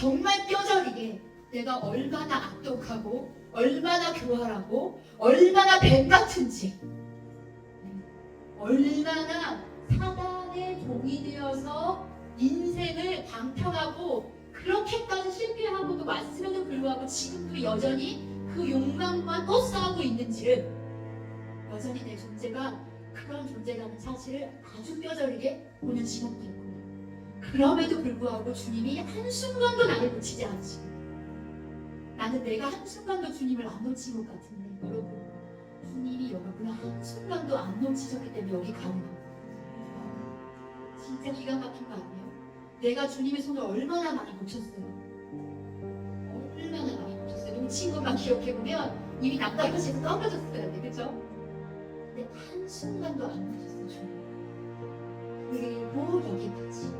정말 뼈저리게 내가 얼마나 악독하고 얼마나 교활하고 얼마나 뱀 같은지. 얼마나 사단의 종이 되어서 인생을 방탕하고 그렇게까지 실패하고도 왔음에도 불구하고 지금도 여전히 그 욕망과 또 싸우고 있는지를 여전히 내 존재가 그런 존재라는 사실을 아주 뼈저리게 보는 시간도 있고 그럼에도 불구하고 주님이 한순간도 나를 놓치지 않으시고 나는 내가 한순간도 주님을 안 놓친 것 같은데 여러분 주님이 여러분을 한순간도 안 놓치셨기 때문에 여기 가는 거예요 진짜 기가 막힌 거 아니에요? 내가 주님의 손을 얼마나 많이 놓쳤어요? 얼마나 많이 놓쳤어요? 놓친 것만 기억해보면 이미 낙가까지 떨어졌어야 돼 그죠? 근데 한순간도 안 놓쳤어요 주님. 그리고 여기까지